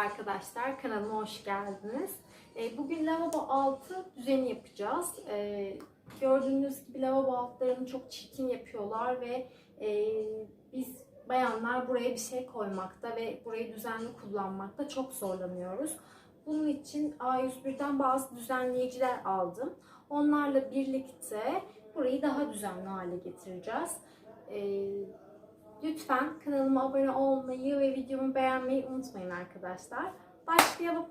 arkadaşlar, kanalıma hoş geldiniz. E, Bugün lavabo altı düzeni yapacağız. E, Gördüğünüz gibi lavabo altlarını çok çirkin yapıyorlar ve e, biz bayanlar buraya bir şey koymakta ve burayı düzenli kullanmakta çok zorlanıyoruz. Bunun için A101'den bazı düzenleyiciler aldım. Onlarla birlikte burayı daha düzenli hale getireceğiz. E, Lütfen kanalıma abone olmayı ve videomu beğenmeyi unutmayın arkadaşlar. Başlayalım.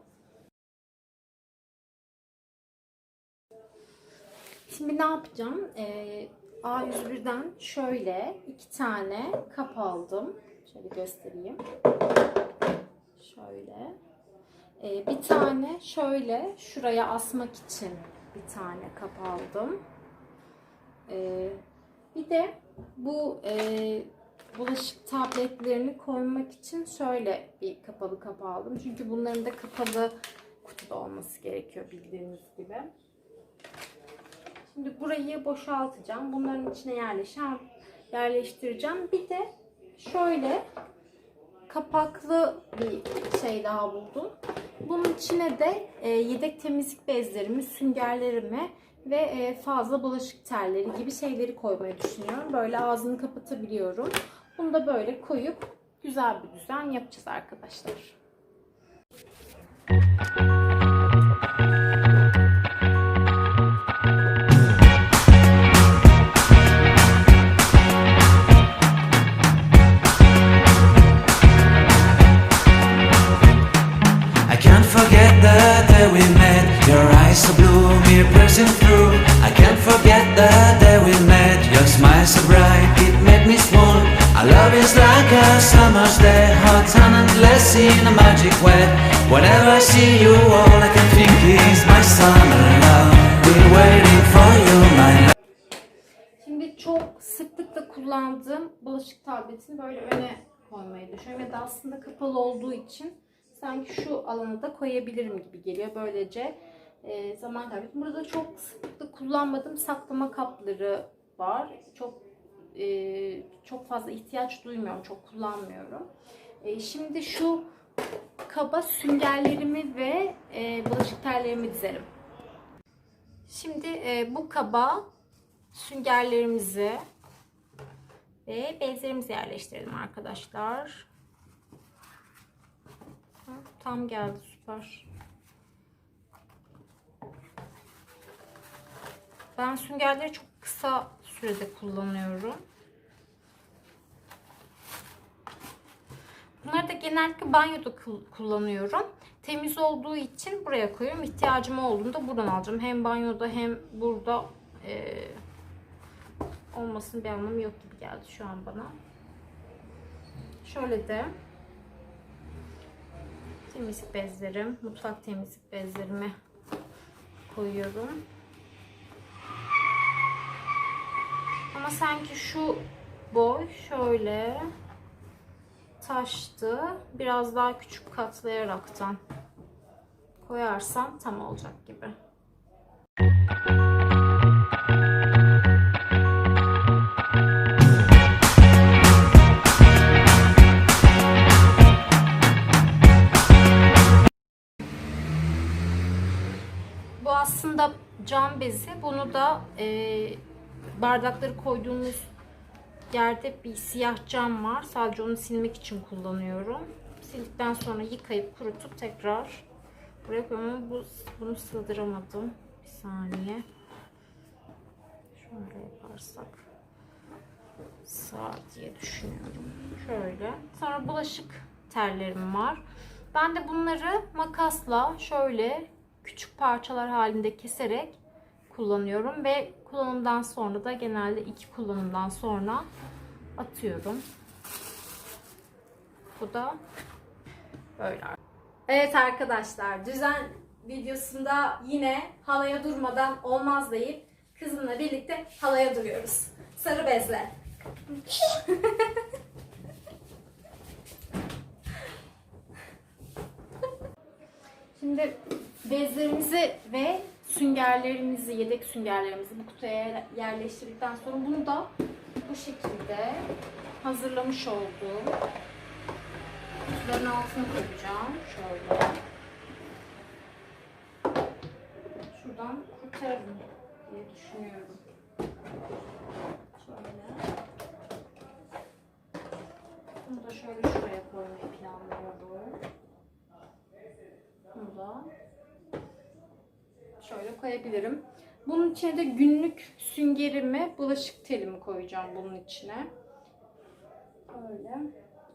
Şimdi ne yapacağım? Ee, A101'den şöyle iki tane kap aldım. Şöyle göstereyim. Şöyle. Ee, bir tane şöyle şuraya asmak için bir tane kap aldım. Ee, bir de bu e, bulaşık tabletlerini koymak için şöyle bir kapalı kap aldım. Çünkü bunların da kapalı kutuda olması gerekiyor bildiğiniz gibi. Şimdi burayı boşaltacağım. Bunların içine yerleşen, yerleştireceğim. Bir de şöyle kapaklı bir şey daha buldum. Bunun içine de e, yedek temizlik bezlerimi, süngerlerimi ve e, fazla bulaşık terleri gibi şeyleri koymayı düşünüyorum. Böyle ağzını kapatabiliyorum. Bunu da böyle koyup güzel bir düzen yapacağız arkadaşlar. I magic way. Whenever I see you, all I can think is my summer love. Been waiting for you, my love. Şimdi çok sıklıkla kullandığım bulaşık tabletini böyle öne koymayı düşünüyorum. Ve de aslında kapalı olduğu için sanki şu alana da koyabilirim gibi geliyor. Böylece e, zaman kaybı. Burada çok sıklıkla kullanmadığım saklama kapları var. Çok e, çok fazla ihtiyaç duymuyorum. Çok kullanmıyorum. E, şimdi şu kaba süngerlerimi ve e, bulaşık terlerimi dizerim. Şimdi e, bu kaba süngerlerimizi ve bezlerimizi yerleştirelim arkadaşlar. Tam geldi süper. Ben süngerleri çok kısa sürede kullanıyorum. Bunları da genellikle banyoda kul- kullanıyorum. Temiz olduğu için buraya koyuyorum. İhtiyacım olduğunda buradan alacağım. Hem banyoda hem burada e, olmasının bir anlamı yok gibi geldi şu an bana. Şöyle de temizlik bezlerim, mutfak temizlik bezlerimi koyuyorum. Ama sanki şu boy şöyle taştı. Biraz daha küçük katlayaraktan koyarsam tam olacak gibi. Bu aslında cam bezi. Bunu da e, bardakları koyduğumuz yerde bir siyah cam var. Sadece onu silmek için kullanıyorum. Sildikten sonra yıkayıp kurutup tekrar buraya koyuyorum. Bu, bunu sığdıramadım. Bir saniye. Şöyle yaparsak sağ diye düşünüyorum. Şöyle. Sonra bulaşık terlerim var. Ben de bunları makasla şöyle küçük parçalar halinde keserek kullanıyorum ve kullanımdan sonra da genelde iki kullanımdan sonra atıyorum. Bu da böyle. Evet arkadaşlar düzen videosunda yine halaya durmadan olmaz deyip kızımla birlikte halaya duruyoruz. Sarı bezle. Şimdi bezlerimizi ve süngerlerimizi, yedek süngerlerimizi bu kutuya yerleştirdikten sonra bunu da bu şekilde hazırlamış olduğum Koltukların altına koyacağım. Şöyle. Şuradan kurtarırım diye düşünüyorum. Şöyle. Bunu da şöyle şuraya koymayı planlıyorum. Bunu da koyabilirim. Bunun içine de günlük süngerimi, bulaşık telimi koyacağım bunun içine. Öyle.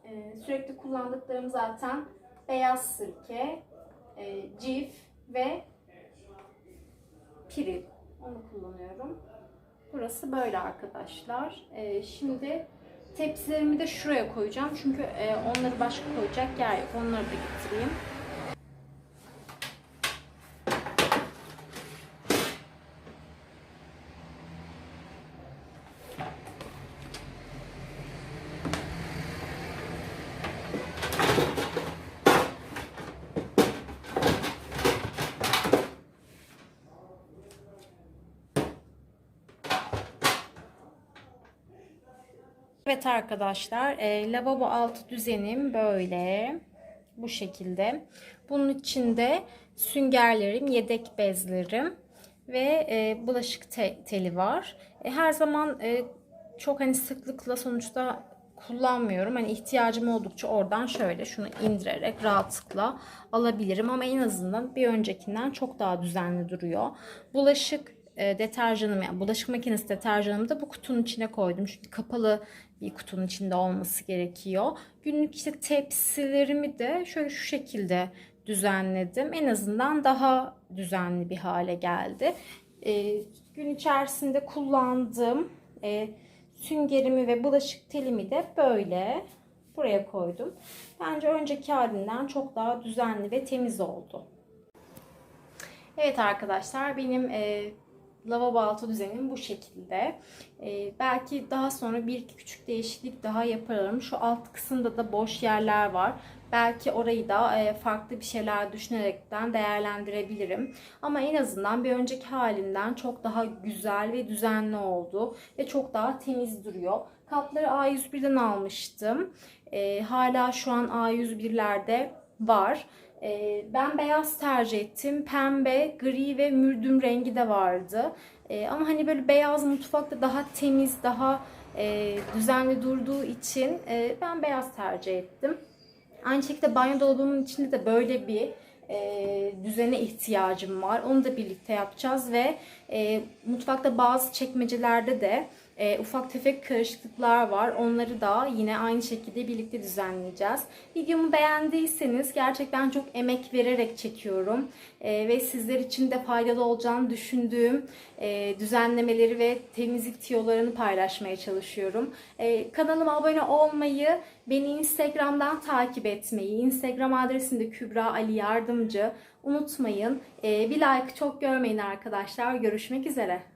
Ee, sürekli kullandıklarım zaten beyaz sirke, e, cif ve piril. Onu kullanıyorum. Burası böyle arkadaşlar. Ee, şimdi tepsilerimi de şuraya koyacağım. Çünkü e, onları başka koyacak yer yok. Onları da getireyim. Evet arkadaşlar, e, lavabo altı düzenim böyle bu şekilde. Bunun içinde süngerlerim, yedek bezlerim ve e, bulaşık te- teli var. E, her zaman e, çok hani sıklıkla sonuçta kullanmıyorum. Hani ihtiyacım oldukça oradan şöyle şunu indirerek rahatlıkla alabilirim ama en azından bir öncekinden çok daha düzenli duruyor. Bulaşık e, deterjanım yani bulaşık makinesi deterjanımı da bu kutunun içine koydum. Çünkü kapalı bir kutunun içinde olması gerekiyor. Günlük işte tepsilerimi de şöyle şu şekilde düzenledim. En azından daha düzenli bir hale geldi. E, gün içerisinde kullandığım e, süngerimi ve bulaşık telimi de böyle buraya koydum. Bence önceki halinden çok daha düzenli ve temiz oldu. Evet arkadaşlar benim e, lavabo altı düzenim bu şekilde. E, belki daha sonra bir iki küçük değişiklik daha yaparım. Şu alt kısımda da boş yerler var. Belki orayı da e, farklı bir şeyler düşünerekten değerlendirebilirim. Ama en azından bir önceki halinden çok daha güzel ve düzenli oldu. Ve çok daha temiz duruyor. Kapları A101'den almıştım. E, hala şu an A101'lerde var. Ee, ben beyaz tercih ettim. Pembe, gri ve mürdüm rengi de vardı. Ee, ama hani böyle beyaz mutfakta daha temiz, daha e, düzenli durduğu için e, ben beyaz tercih ettim. Aynı şekilde banyo dolabımın içinde de böyle bir e, düzene ihtiyacım var. Onu da birlikte yapacağız ve mutfakta bazı çekmecelerde de e, ufak tefek karışıklıklar var. Onları da yine aynı şekilde birlikte düzenleyeceğiz. Videomu beğendiyseniz gerçekten çok emek vererek çekiyorum. E, ve sizler için de faydalı olacağını düşündüğüm e, düzenlemeleri ve temizlik tiyolarını paylaşmaya çalışıyorum. E, kanalıma abone olmayı, beni Instagram'dan takip etmeyi, Instagram adresim de Kübra Ali Yardımcı unutmayın. E, bir like çok görmeyin arkadaşlar. Görüşmek üzere.